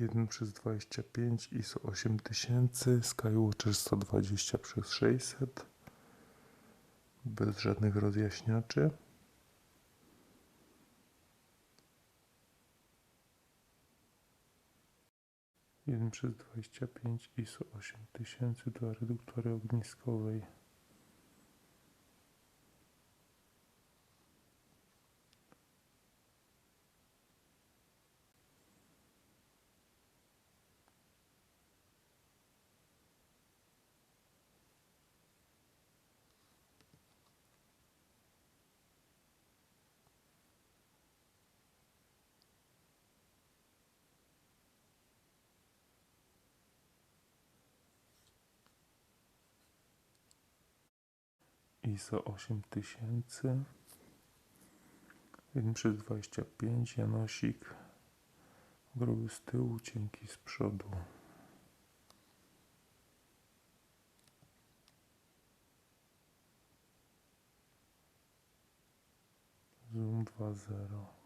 1 przez 25 ISO 8000 Skywatcher 120 przez 600 bez żadnych rozjaśniaczy. Jeden przez 25 ISO 8000 dla reduktory ogniskowej ISO 8000 1 przez 25 Janosik gruby z tyłu, cienki z przodu. Zoom 2.0